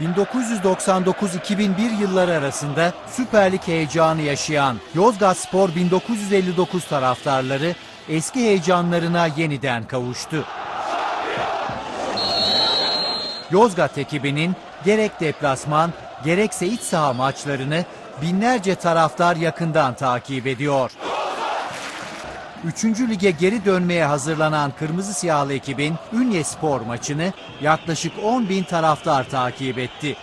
1999-2001 yılları arasında Süper Lig heyecanı yaşayan Yozgat Spor 1959 taraftarları eski heyecanlarına yeniden kavuştu. Yozgat ekibinin gerek deplasman gerekse iç saha maçlarını binlerce taraftar yakından takip ediyor. Üçüncü lige geri dönmeye hazırlanan Kırmızı Siyahlı ekibin Ünye Spor maçını yaklaşık 10 bin taraftar takip etti.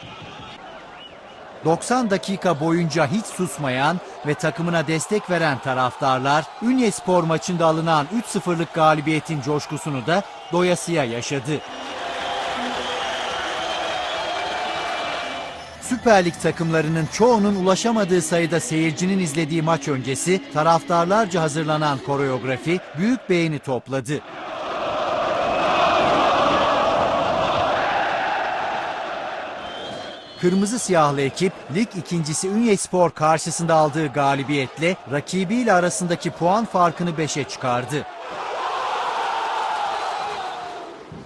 90 dakika boyunca hiç susmayan ve takımına destek veren taraftarlar Ünye Spor maçında alınan 3-0'lık galibiyetin coşkusunu da doyasıya yaşadı. Süper Lig takımlarının çoğunun ulaşamadığı sayıda seyircinin izlediği maç öncesi taraftarlarca hazırlanan koreografi büyük beğeni topladı. Kırmızı siyahlı ekip lig ikincisi Ünye-Spor karşısında aldığı galibiyetle rakibiyle arasındaki puan farkını 5'e çıkardı.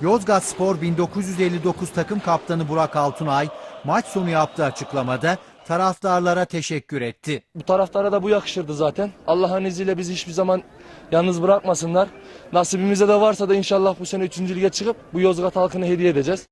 Yozgat Spor 1959 takım kaptanı Burak Altunay maç sonu yaptığı açıklamada taraftarlara teşekkür etti. Bu taraftara da bu yakışırdı zaten. Allah'ın izniyle bizi hiçbir zaman yalnız bırakmasınlar. Nasibimizde de varsa da inşallah bu sene 3. lige çıkıp bu Yozgat halkını hediye edeceğiz.